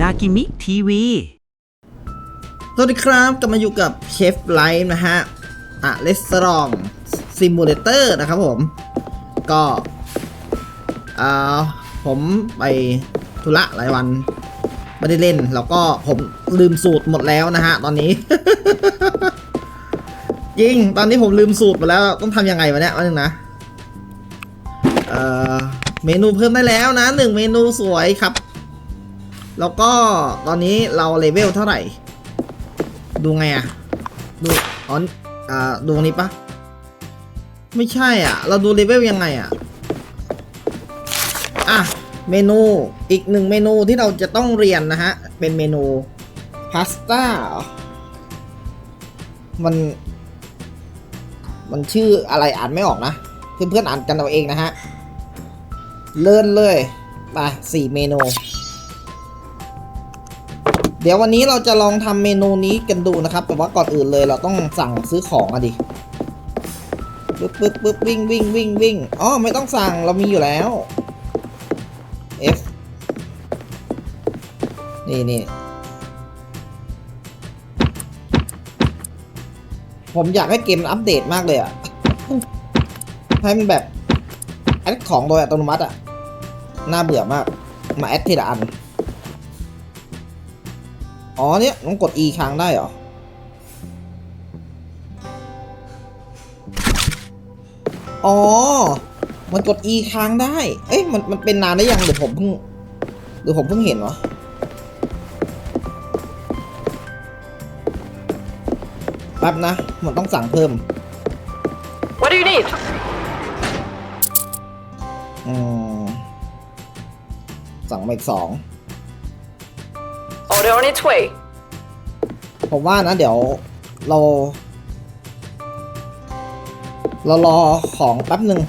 นากิมิทีวี สวัสดีครับกลับมาอยู่กับเชฟไลฟ์นะฮะอะเลสตรองซิมูเลเตอร์นะครับผม ก็อ่าผมไปธุระหลายวัน ไม่ได้เล่น แล้วก็ผมลืมสูตรหมดแล้วนะฮะ ตอนนี้ จริง ตอนนี้ผมลืมสูตรหมดแล้ว ต้องทำยังไงวะเนี่ยวันนึงนะ เอ่อ เมนูเพิ่มได้แล้วนะหนึ่งเมนูสวยครับ แล้วก็ตอนนี้เราเลเวลเท่าไหร่ ดูไงอะดูอ๋ออ่าดูตรงนี้ปะไม่ใช่อะ เราดูเลเวลยังไงอะ อะ เมนูอีกหนึ่งเมนูที่เราจะต้องเรียนนะฮะ เป็นเมนูพาสต้ามัน มันชื่ออะไรอ่านไม่ออกนะ เพื่อนๆอ่านกันเอาเองนะฮะ เลิ่อนเลยไปสี่เมนู เดี๋ยววันนี้เราจะลองทำเมนูนี้กันดูนะครับ แต่ว่าก่อนอื่นเลยเราต้องสั่งซื้อของอะดิปึ๊บปึ๊บปึ๊บวิ่งวิ่งวิ่งวิ่งอ๋อไม่ต้องสั่งเรามีอยู่แล้ว F นี่นี่ผมอยากให้เกมอัปเดตมากเลยอะให้มันแบบแอดของโดยอัตโนมัติอะน่าเบื่อมาก มาแอดทีละอัน อ๋อเนี่ยต้องกด E ค้างได้เหรอ อ๋อ มันกด E ค้างได้ เอ๊ะมันมันเป็นนานได้ยังเดี๋ยวผมเพิ่งเดี๋ยวผมเพิ่งเห็นวะแป๊บนะ มันต้องสั่งเพิ่ม What do you need? อืมสั่งมาอีกสอง Order on its way. ผมว่านะ เดี๋ยวเรา เรารอของแป๊บหนึ่ง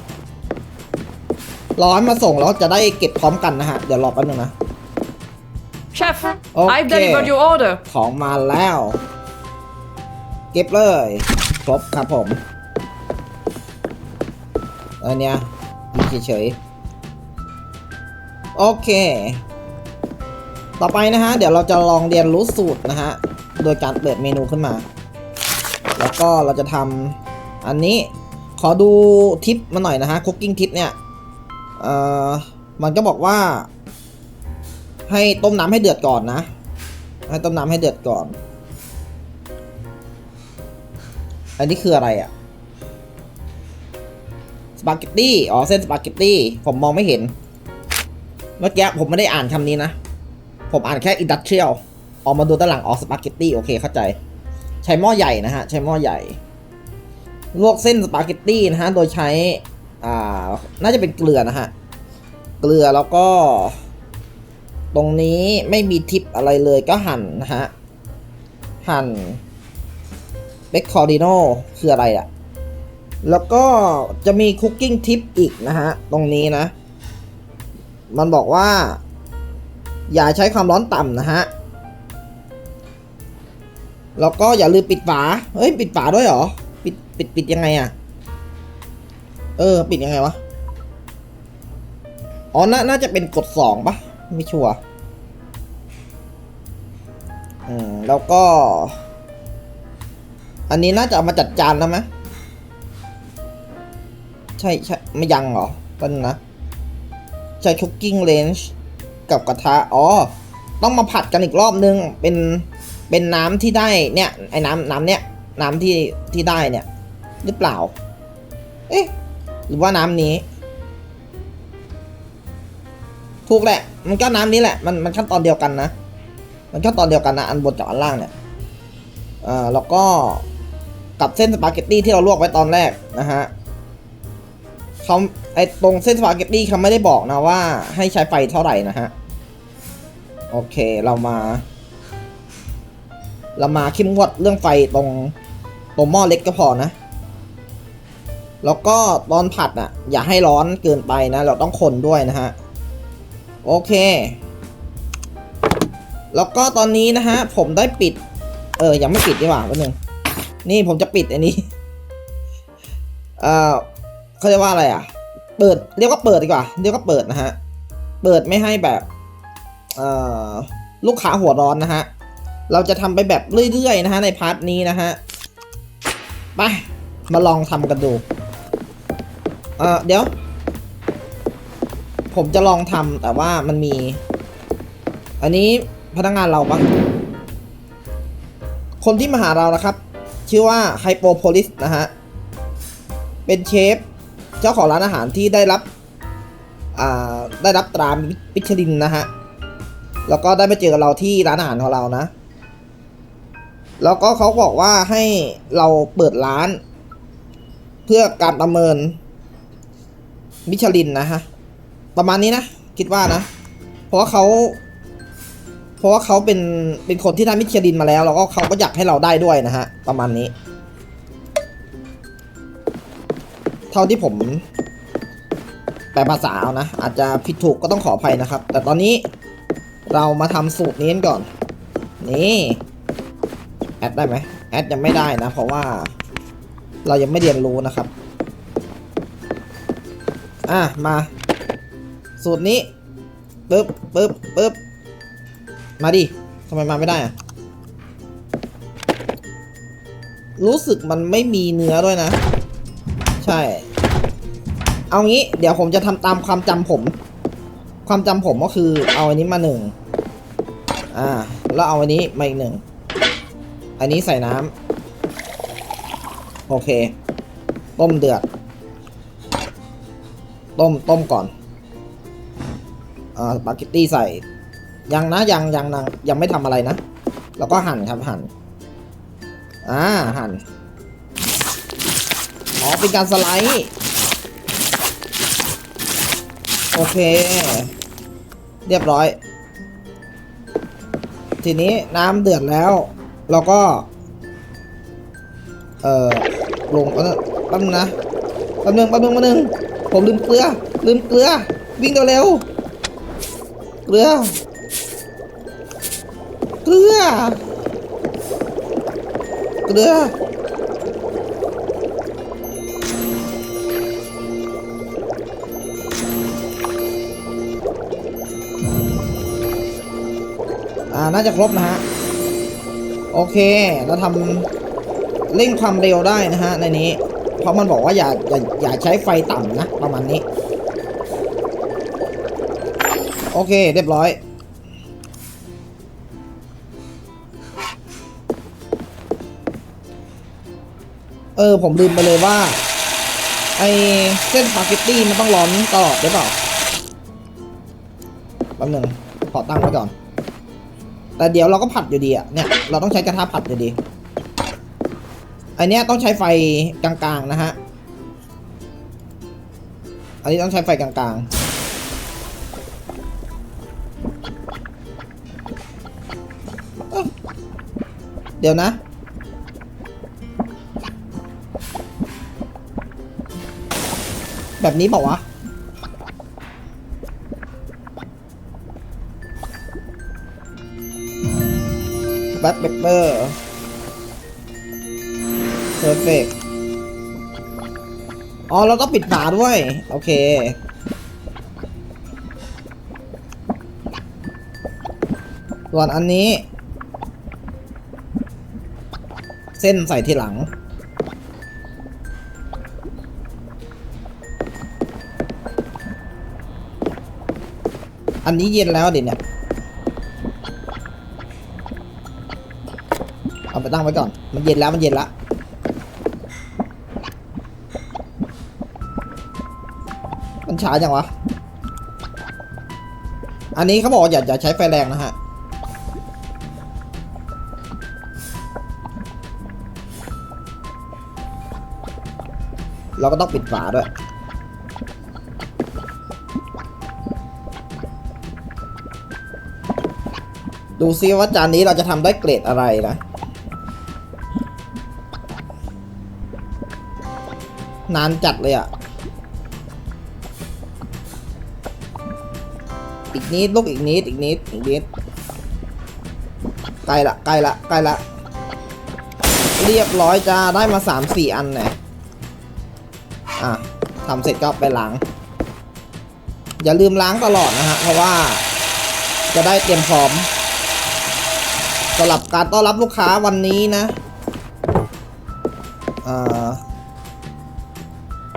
รอให้มาส่งแล้วจะได้เก็บพร้อมกันนะฮะ เดี๋ยวรอแป๊บหนึงนะ Chef, Okay. I've delivered your order. ของมาแล้ว เก็บเลยครบครับผมอันเนี้ยมีเฉยๆโอเค ต่อไปนะฮะ เดี๋ยวเราจะลองเรียนรู้สูตรนะฮะ โดยการเปิดเมนูขึ้นมา แล้วก็เราจะทำอันนี้ขอดูทิปมาหน่อยนะฮะคุกกิ้งทิปเนี่ยเอ่อมันก็บอกว่า ให้ต้มน้ำให้เดือดก่อนนะ ให้ต้มน้ำให้เดือดก่อน อันนี้คืออะไรอะสปาเกตตี้ อ๋อ เส้นสปาเกตตี้ ผมมองไม่เห็น เมื่อกี้ผมไม่ได้อ่านคำนี้นะ ผมอ่านแค่อินดัสเทรียลออกมาดูด้านหลังอ๋อสปาเกตตี้โอเคเข้าใจ ใช้หม้อใหญ่นะฮะ ใช้หม้อใหญ่ ลวกเส้นสปาเกตตี้นะฮะ โดยใช้ อ่า น่าจะเป็นเกลือนะฮะ เกลือแล้วก็ ตรงนี้ไม่มีทิปอะไรเลยก็หั่นนะฮะ หั่นเบคคอร์ดิโนคืออะไรอะแล้วก็จะมีคุกกิ้งทิปอีกนะฮะ ตรงนี้นะ มันบอกว่า อย่าใช้ความร้อนต่ำนะฮะ แล้วก็อย่าลืมปิดฝา เฮ้ย ปิดฝาด้วยเหรอ ปิด ปิด ปิดยังไงอะเออ ปิดยังไงวะ อ๋อนาน่าจะเป็นกดสองปะไม่ชัวร์ อืม แล้วก็ อันนี้น่าจะเอามาจัดจานแล้วไหมใช่ใช่ไม่ยังเหรอ ต้นนะ ใช้คุก กับกระทะอ๋อ ต้องมาผัดกันอีกรอบนึง เป็นเป็นน้ำที่ได้เนี่ยไอ้น้ำน้ำเนี่ยน้ำที่ที่ได้เนี่ยหรือเปล่า เอ๊ะหรือว่าน้ำนี้ ถูกแหละ มันก็น้ำนี้แหละ มันมันขั้นตอนเดียวกันนะ มันขั้นตอนเดียวกันนะอันบนกับอันล่างเนี่ยอ่าแล้วก็กับเส้นสปาเกตตี้ที่เราลวกไว้ตอนแรกนะฮะ เขาไอตรงเส้นสปาเกตตี้เขาไม่ได้บอกนะว่า ให้ใช้ไฟเท่าไหร่นะฮะ โอเคเรามา เรามาเข้มงวดเรื่องไฟตรงตรงหม้อเล็กก็พอนะ แล้วก็ตอนผัดอะ อย่าให้ร้อนเกินไปนะ เราต้องคนด้วยนะฮะ โอเค แล้วก็ตอนนี้นะฮะ ผมได้ปิด เออ ยังไม่ปิดดีกว่าแป๊บนึง นี่ผมจะปิดอันนี้ เอ่อ เขาเรียกว่าอะไรอะ เปิดเรียกว่าเปิดดีกว่าเรียกว่าเปิดนะฮะ เปิดไม่ให้แบบลูกค้าหัวร้อนนะฮะ เราจะทำไปแบบเรื่อยๆนะฮะในพาร์ทนี้นะฮะ ไป มาลองทำกันดู เออเดี๋ยว ผมจะลองทำแต่ว่ามันมี อันนี้พนักงานเราปะคนที่มาหาเรานะครับ ชื่อว่าไฮโปโพลิสนะฮะ เป็นเชฟ เจ้าของร้านอาหารที่ได้รับได้รับตรามิชลินนะฮะ แล้วก็ได้มาเจอกับเราที่ร้านอาหารของเรานะ แล้วก็เขาบอกว่าให้เราเปิดร้าน เพื่อการประเมินมิชลินนะฮะ ประมาณนี้นะ คิดว่านะ เพราะเขาเพราะว่าเขาเป็นเป็นคนที่ได้มิชลินมาแล้ว แล้วก็เขาก็อยากให้เราได้ด้วยนะฮะ ประมาณนี้ เท่าที่ผมแปลภาษาเอานะ อาจจะผิดถูกก็ต้องขออภัยนะครับ แต่ตอนนี้เรามาทำสูตรนี้ก่อน นี่แอดได้ไหมแอดยังไม่ได้นะ เพราะว่าเรายังไม่เรียนรู้นะครับ อะ มา สูตรนี้ปึ๊บปึ๊บปึ๊บมาดิทำไมมาไม่ได้อะรู้สึกมันไม่มีเนื้อด้วยนะ ใช่ เอางี้ เดี๋ยวผมจะทำตามความจำผม ความจำผมก็คือ เอาอันนี้มาหนึ่งอ่า แล้วเอาอันนี้มาอีกหนึ่ง อันนี้ใส่น้ำโอเค ต้มเดือด ต้มต้มก่อนอ่าสปาเกตตี้ใส่ ยังนะยังยังยังยังไม่ทำอะไรนะ แล้วก็หั่นครับหั่นอ่าหั่นอ๋อเป็นการสไลด์ โอเค เรียบร้อย ทีนี้น้ำเดือดแล้ว เราก็ เอ่อ ลงแป๊บนึงนะแป๊บนึงแป๊บนึงแป๊บนึงผมลืมเกลือ ลืมเกลือ วิ่งเร็วเกลือ เกลือ เกลือ น่าจะครบนะฮะ โอเค เราทำเร่งความเร็วได้นะฮะ ในนี้ เพราะมันบอกว่าอย่าอย่าอย่าใช้ไฟต่ำนะ ประมาณนี้ โอเค เรียบร้อยเออ ผมลืมไปเลยว่า ไอเส้นสปาเกตตี้มันต้องร้อนตลอดหรือเปล่าแป๊บหนึงขอตั้งไว้ก่อน แต่เดี๋ยวเราก็ผัดอยู่ดีอะเนี่ยเราต้องใช้กระทะผัดอยู่ดี อันเนี้ยต้องใช้ไฟกลางๆนะฮะ อันนี้ต้องใช้ไฟกลางๆเอ้าเดี๋ยวนะ แบบนี้เปล่าวะ บ็คเปเปอร์เพอร์เฟกอ๋อเราต้องปิดฝาด้วย โอเค ส่วนอันนี้ เส้นใส่ทีหลังอันนี้เย็นแล้วดิเนี่ย ไปตั้งไว้ก่อน มันเย็นแล้วมันเย็นละมันช้าจังวะ อันนี้เขาบอกอย่าอย่าใช้ไฟแรงนะฮะ เราก็ต้องปิดฝาด้วยดูซิว่าจานนี้เราจะทำได้เกรดอะไรนะ นานจัดเลยอะ อีกนิดลูกอีกนิดอีกนิดอีกนิดใกล้ละใกล้ละใกล้ละ เรียบร้อยจ้าได้มาสามสี่อันเนี่ยอะทำเสร็จก็ไปล้าง อย่าลืมล้างตลอดนะฮะ เพราะว่าจะได้เตรียมพร้อมสำหรับการต้อนรับลูกค้าวันนี้นะ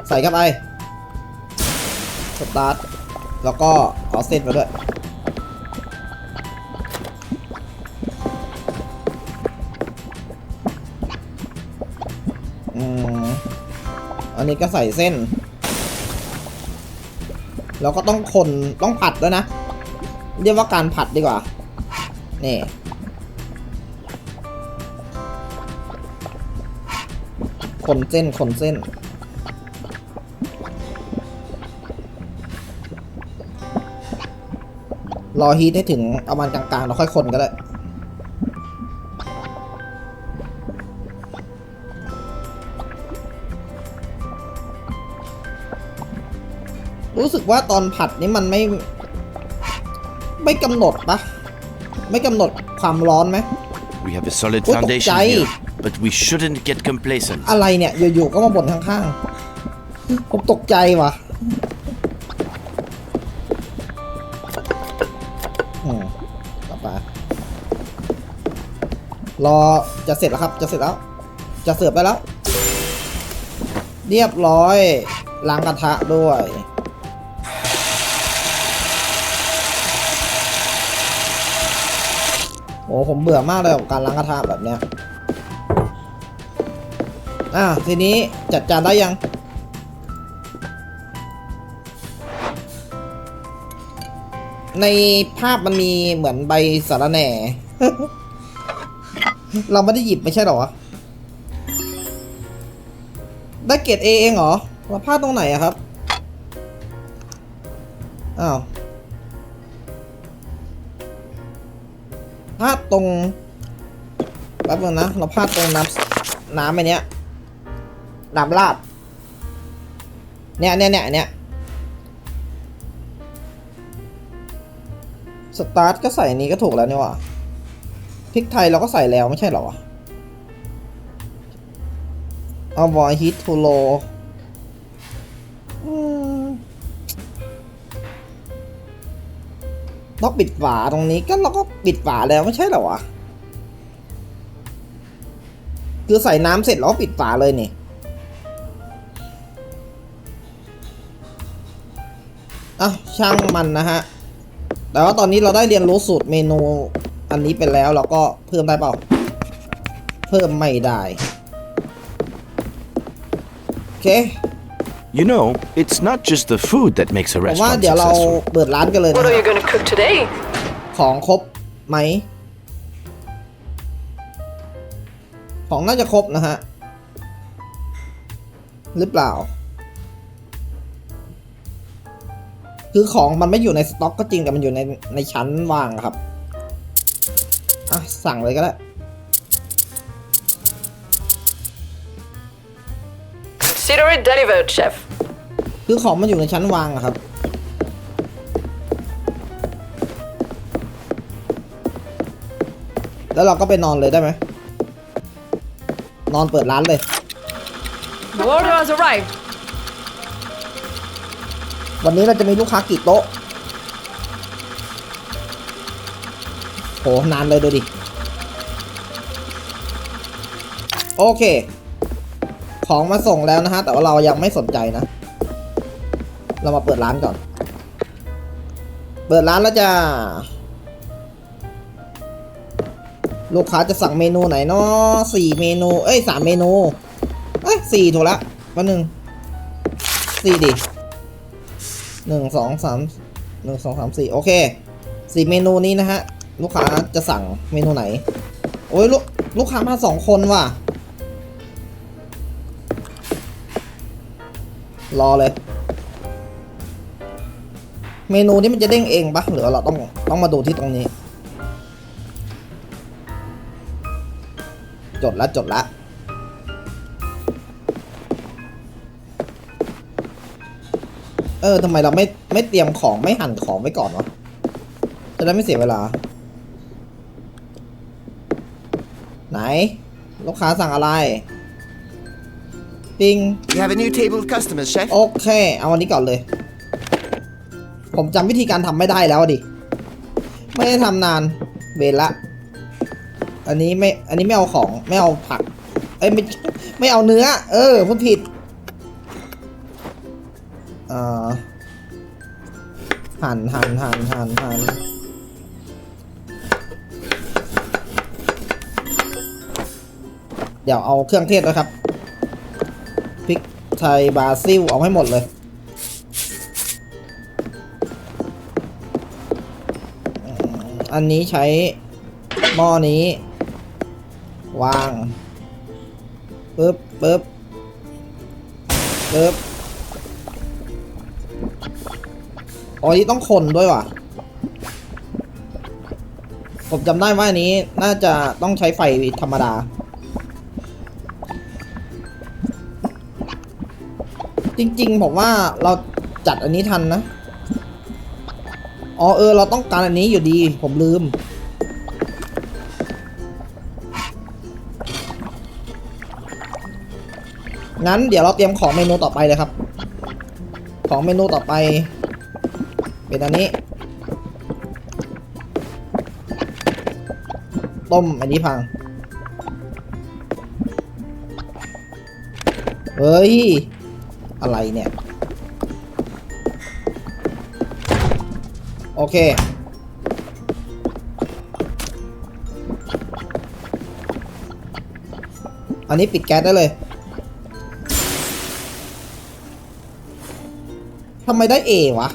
ใส่เข้าไปสตาร์ทแล้วก็เอาเส้นมาด้วยอืมอันนี้ก็ใส่เส้น แล้วก็ต้องคนต้องผัดด้วยนะ เรียกว่าการผัดดีกว่า นี่ คนเส้นคนเส้น รอฮีทให้ถึงประมาณกลางๆแล้วค่อยคนก็ได้รู้สึกว่าตอนผัดนี่มันไม่ ไม่กำหนดปะไม่กำหนดความร้อนไหม We have a solid Ôi, foundation cục cháy. here, but we shouldn't get complacent. อะไรเนี่ย อยู่ๆก็มาบ่นข้างๆ ผมตกใจว่ะ รอจะเสร็จแล้วครับ จะเสร็จแล้ว จะเสิร์ฟได้แล้ว เรียบร้อยล้างกระทะด้วย โอ้ผมเบื่อมากเลยกับการล้างกระทะแบบเนี้ยอะทีนี้จัดจานได้ยัง ในภาพมันมีเหมือนใบสาระแหน่ เราไม่ได้หยิบไม่ใช่หรอ ได้เกรดเอเองเหรอเราพลาดตรงไหนอะครับ อ้าวพลาดตรงแป๊บนึงนะ เราพลาดตรงน้ำน้ำไอเนี้ยน้ำราดเนี่ยเนี่ยเนี่ยเนี่ยสตาร์ทก็ใส่นี้ก็ถูกแล้วนี่หว่า ริกไทยเราก็ใส่แล้วไม่ใช่หรอวะเอาบอยฮิตทูโลต้องปิดฝาตรงนี้ก็เราก็ปิดฝาแล้วไม่ใช่หรอวะคือใส่น้ำเสร็จแล้วก็ปิดฝาเลยนี่อะช่างมันนะฮะ แต่ว่าตอนนี้เราได้เรียนรู้สูตรเมนู อันนี้ไปแล้วเราก็เพิ่มได้เปล่า เพิ่มไม่ได้ โอเค You know, it's not just the food that makes a ผมว่า restaurant เดี๋ยวเรา successful. เปิดร้านกันเลย What นะ are you gonna cook today? ของครบไหม ของน่าจะครบนะฮะ หรือเปล่า คือของมันไม่อยู่ในสต็อกก็จริงแต่มันอยู่ในในชั้นวางอะครับ อะสั่งเลยก็ได้ Consider it delivered, chef. คือของมันอยู่ในชั้นวางอะครับ แล้วเราก็ไปนอนเลยได้ไหม นอนเปิดร้านเลย The order has arrived. วันนี้เราจะมีลูกค้ากี่โต๊ะ นานเลยดูดิ โอเค ของมาส่งแล้วนะฮะ แต่ว่าเรายังไม่สนใจนะ เรามาเปิดร้านก่อน เปิดร้านแล้วจะ ลูกค้าจะสั่งเมนูไหนเนาะสี่เมนู เอ้ยสามเมนู เอ้ยสี่ถูกละวันหนึ่งสี่ดิหนึ่งสองสามหนึ่งสองสามสี่โอเคสี่เมนูนี้นะฮะ ลูกค้าจะสั่งเมนูไหน โอ้ยลูกลูกค้ามาสองคนว่ะ รอเลย เมนูนี้มันจะเด้งเองปะหรือเราต้องต้องมาดูที่ตรงนี้ จดละจดละเออทำไมเราไม่ไม่เตรียมของไม่หั่นของไว้ก่อนวะจะได้ไม่เสียเวลา ไหน ลูกค้าสั่งอะไรปิง You have a new table of customers, chef. โอเค เอาอันนี้ก่อนเลย ผมจำวิธีการทำไม่ได้แล้วอะดิ ไม่ได้ทำนาน เวรละ อันนี้ไม่ อันนี้ไม่เอาของ ไม่เอาผัก เอ้ยไม่ ไม่เอาเนื้อ เออพูดผิดเอ่อหั่นหั่นหั่นหั่นหั่น เดี๋ยวเอาเครื่องเทศนะครับพริกไทยบราซิลเอาให้หมดเลยอันนี้ใช้หม้อนี้ วางปึ๊บปึ๊บปึ๊บอ๋อนี่ต้องคนด้วยว่ะ ผมจำได้ว่าอันนี้น่าจะต้องใช้ไฟธรรมดา จริง ๆ ผมว่าเราจัดอันนี้ทันนะ อ๋อเออ เราต้องการอันนี้อยู่ดี ผมลืม งั้นเดี๋ยวเราเตรียมของเมนูต่อไปเลยครับ ของเมนูต่อไป เป็นอันนี้ ต้มอันนี้พัง เฮ้ย อะไรเนี่ย โอเค อันนี้ปิดแก๊สได้เลยทำไมได้เอวะ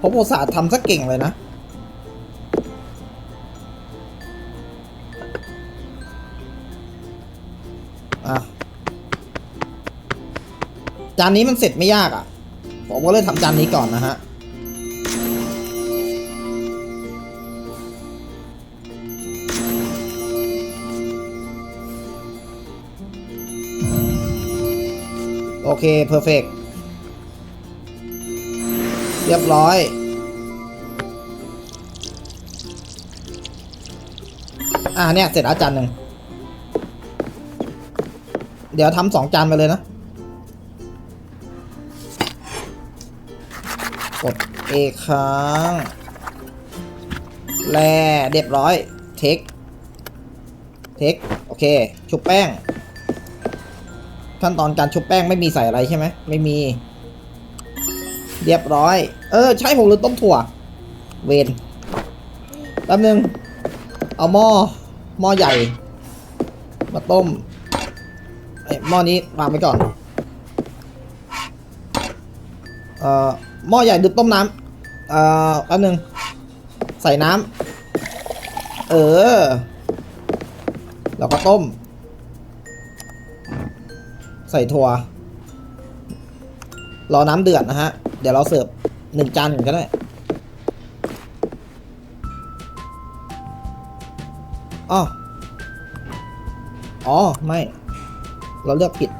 ผมอุตส่าห์ทำซะเก่งเลยนะอะ จานนี้มันเสร็จไม่ยากอะ ผมก็เลยทำจานนี้ก่อนนะฮะ โอเคเพอร์เฟกเรียบร้อยอ่าเนี่ย เสร็จแล้วจานหนึ่ง เดี๋ยวทำสองจานไปเลยนะ กด A ค้ง แลเรียบร้อย เทค เทค โอเค ชุบแป้ง ขั้นตอนการชุบแป้งไม่มีใส่อะไรใช่ไหม ไม่มี เรียบร้อย เออ ใช่ผมลืมต้มถั่ว เวนแป๊บนึง เอาหม้อ หม้อใหญ่ มาต้มไอหม้อนี้วางไว้ก่อน เอ่อหม้อใหญ่ดื่มต้มน้ำ เอ่อแป๊บนึง ใส่น้ำ เออแล้วก็ต้ม ใส่ถั่ว รอน้ำเดือดนะฮะ เดี๋ยวเราเสิร์ฟหนึ่งจานก็ได้อ๋ออ๋อ ไม่ เราเลือกผิด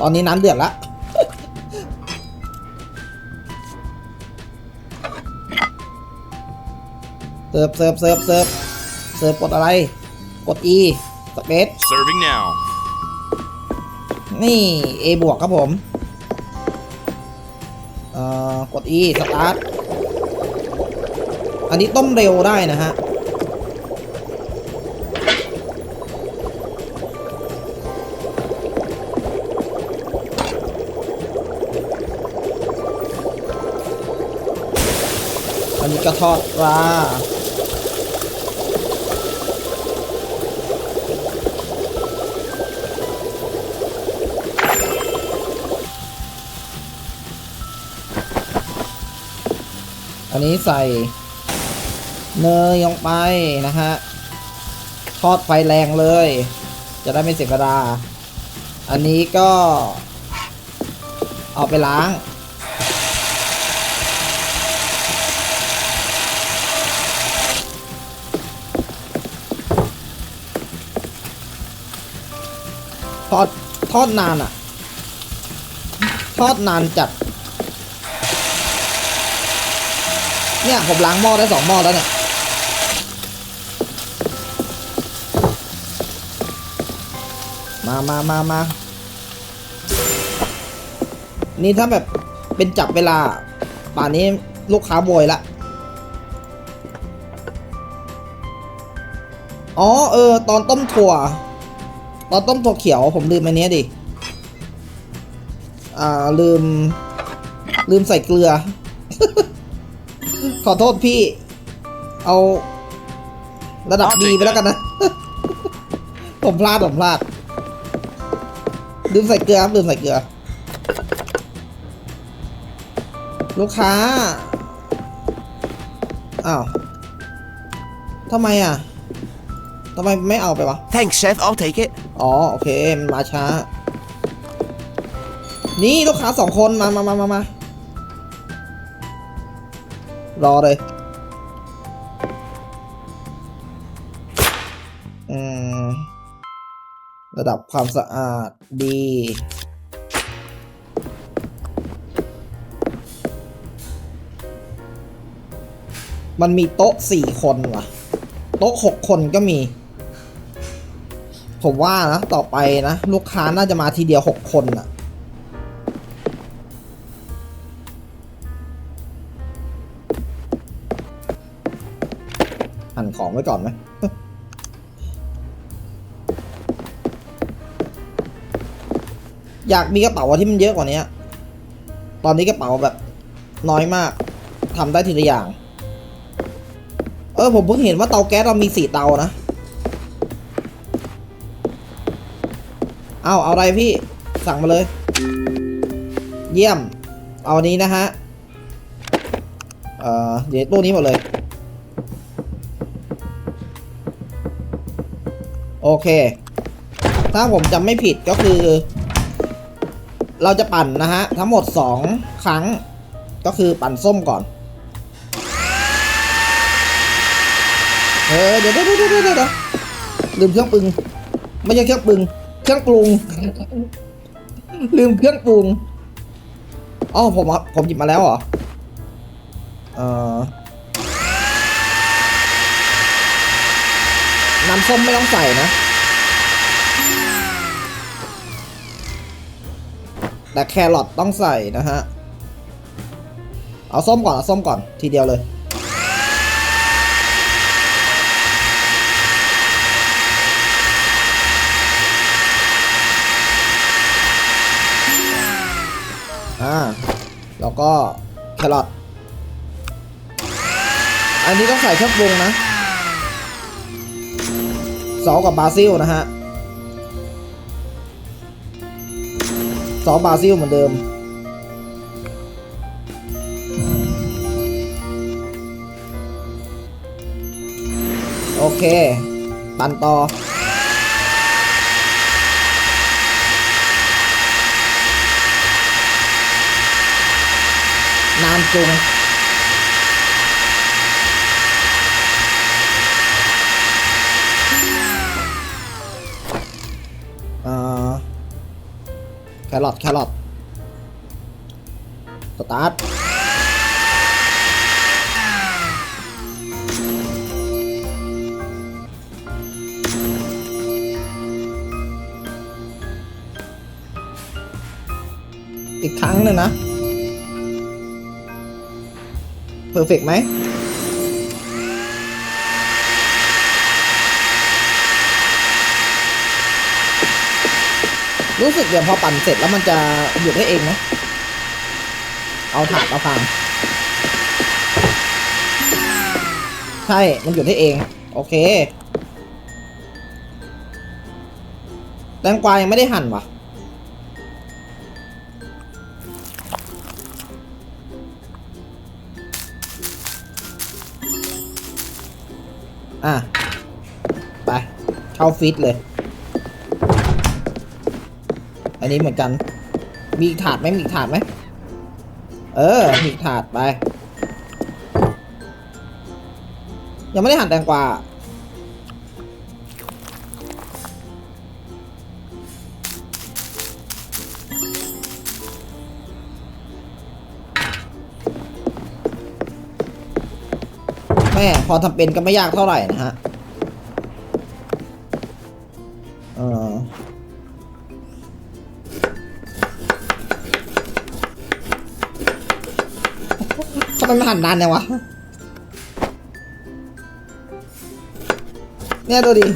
ตอนนี้น้ำเดือดละ เสิร์ฟเสิร์ฟเสิร์ฟเสิร์ฟเสิร์ฟกดอะไร กด E สเปซ Serving now. นี่ A บวกครับผม เอ่อกด E สตาร์ท อันนี้ต้มเร็วได้นะฮะ อันนี้ก็ทอดปลา อันนี้ใส่เนยลงไปนะฮะ ทอดไฟแรงเลย จะได้ไม่เสียเวลา อันนี้ก็ เอาไปล้างทอดทอดนานอะ่ะ ทอดนานจัด เนี่ยผมล้างหม้อได้สองหม้อแล้วเนี่ยมามามามานี่ถ้าแบบเป็นจับเวลา ป่านนี้ลูกค้าโวยละ อ๋อเออ ตอนต้มถั่ว ตอนต้มถั่วเขียวผมลืมอันนี้ดิ อ่าลืม ลืมใส่เกลือ ขอโทษพี่ เอาระดับดีไปแล้วกันนะ ผมพลาดผมพลาดลืมใส่เกลือครับลืมใส่เกลือ ลูกค้า อ้าวทำไมอะทำไมไม่เอาไปวะ Thanks, chef. I'll take it. อ๋อ โอเค มันมาช้า นี่ ลูกค้าสองคน มามามามามา รอเลยอระดับความสะอาดดี มันมีโต๊ะสี่คนว่ะโต๊ะหกคนก็มี ผมว่านะ ต่อไปนะ ลูกค้าน่าจะมาทีเดียวหกคนอะ หั่นของไว้ก่อนไหมอยากมีกระเป๋าที่มันเยอะกว่านี้ ตอนนี้กระเป๋าแบบน้อยมากทำได้ทีละอย่าง เออผมเพิ่งเห็นว่าเตาแก๊สเรามีสี่เตานะ เอาเอาอะไรพี่ สั่งมาเลย เยี่ยม เอาอันนี้นะฮะ เอ่อ เดี๋ยวตู้นี้หมดเลย เค ถ้าผมจำไม่ผิดก็คือ เราจะปั่นนะฮะ ทั้งหมด 2 ครั้ง ก็คือปั่นส้มก่อน เออเดี๋ยวเดี๋ยวเดี๋ยวเดี๋ยวลืมเครื่องปรุงไม่ใช่เครื่องปรุงเครื่องปรุง ลืมเครื่องปรุงอ๋อผมผมหยิบมาแล้วเหรอ เอ่อน้ำส้มไม่ต้องใส่นะ แต่แครอทต้องใส่นะฮะ เอาส้มก่อน เอาส้มก่อนทีเดียวเลย อ่า แล้วก็แครอท อันนี้ต้องใส่เครื่องปรุงนะซอสกับบาซิลนะฮะ ซอสบาซิลเหมือนเดิม โอเค ปั่นต่อนานจุง รอทแครอทสตาร์ทอีกครั้งหนึ่งนะเพอร์เฟกไหม รู้สึกเดี๋ยวพอปั่นเสร็จแล้วมันจะหยุดให้เองนะ เอาถาดมาพังใช่ มันหยุดให้เอง โอเค แตงกวายังไม่ได้หั่นวะอะ ไป เข้าฟิตเลย อันนี้เหมือนกัน มีถาดไหมมีถาดไหม เออ มีถาดไป ยังไม่ได้หั่นแตงกวาแม่พอทำเป็นก็ไม่ยากเท่าไหร่นะฮะ ทำไมมันหันนานเนี่ยวะ เนี่ยดูดิ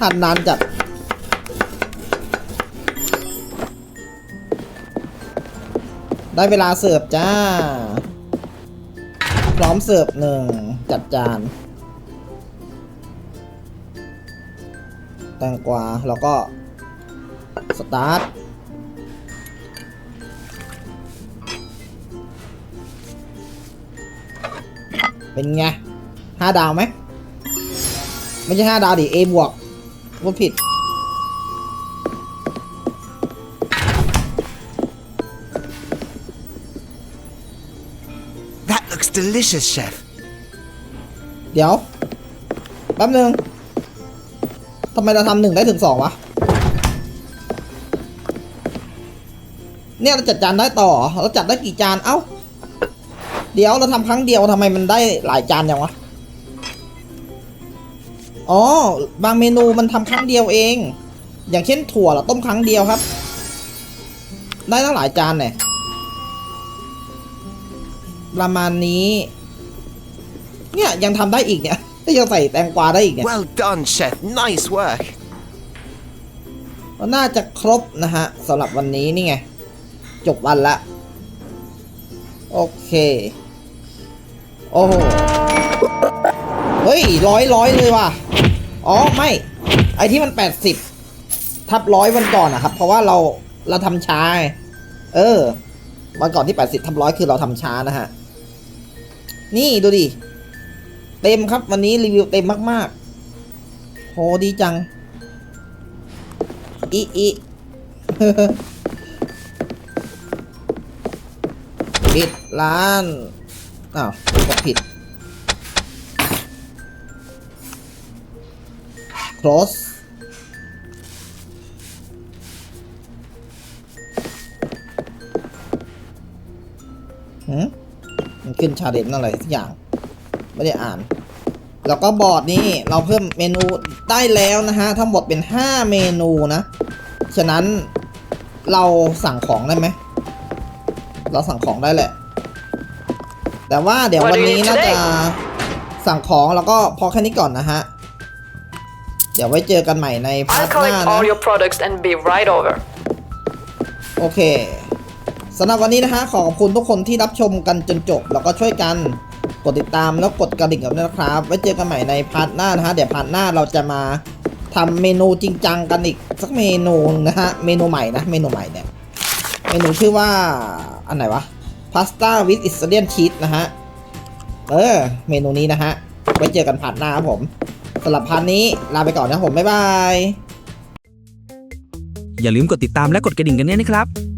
หั่นนานจัด ได้เวลาเสิร์ฟจ้า พร้อมเสิร์ฟหนึ่งจัดจานแตงกวาแล้วก็ สตาร์ท เป็นไงห้าดาวไหมไม่ใช่ห้าดาวดิ A บวกพูดผิด That looks delicious, chef. เดี๋ยว แป๊บนึงทำไมเราทำหนึ่งได้ถึงสองวะ เนี่ยเราจัดจานได้ต่อเหรอเราจัดได้กี่จาน เอ้า เดี๋ยวเราทำครั้งเดียวทำไมมันได้หลายจานอย่างวะ อ๋อ บางเมนูมันทำครั้งเดียวเอง อย่างเช่นถั่วเราต้มครั้งเดียวครับ ได้ตั้งหลายจานเนี่ยประมาณนี้ เนี่ยยังทำได้อีกเนี่ยยังใส่แตงกวาได้อีกเนี่ย Well done, chef. Nice work. ก็น่าจะครบนะฮะสำหรับวันนี้นี่ไง จบวันละ โอเค โอ้โห เฮ้ยร้อยร้อยเลยว่ะ อ๋อไม่ ไอที่มันแปดสิบทับร้อยวันก่อนนะครับ เพราะว่าเราเราทำช้า เออ วันก่อนที่แปดสิบทับร้อยคือเราทำช้านะฮะ นี่ดูดิ เต็มครับวันนี้รีวิวเต็มมากๆ โหดีจัง อีอีปิดร้าน อ้าวกดผิด close หืมมันขึ้นชาเดนอะไรสักอย่าง ไม่ได้อ่าน แล้วก็บอร์ดนี้เราเพิ่มเมนูได้แล้วนะฮะ ทั้งหมดเป็น 5 เมนูนะ ฉะนั้นเราสั่งของได้ไหม เราสั่งของได้แหละ แต่ว่าเดี๋ยว What วัน do you นี้ need น่าจะ today? สั่งของแล้วก็พอแค่นี้ก่อนนะฮะ เดี๋ยวไว้เจอกันใหม่ในพาร์ท I'll หน้า collect นะ all your products and be right over. โอเคสำหรับวันนี้นะฮะขอขอบคุณทุกคนที่รับชมกันจนจบ แล้วก็ช่วยกันกดติดตามแล้วกดกระดิ่งกันด้วยนะครับ ไว้เจอกันใหม่ในพาร์ทหน้านะฮะ เดี๋ยวพาร์ทหน้าเราจะมาทำเมนูจริงจังกันอีกสักเมนูนะฮะ เมนูใหม่นะ เมนูใหม่เนี่ย เมนูชื่อว่าอันไหนวะ พาสต้าวิ t อิตาเลียนชีสนะฮะ เออ เมนูนี้นะฮะ ไว้เจอกันพาร์ทหน้าครับผมสำหรับพาร์ทนี้ลาไปก่อนนะผม บ๊ายบาย อย่าลืมกดติดตามและกดกระดิ่งกันด้วยนะครับ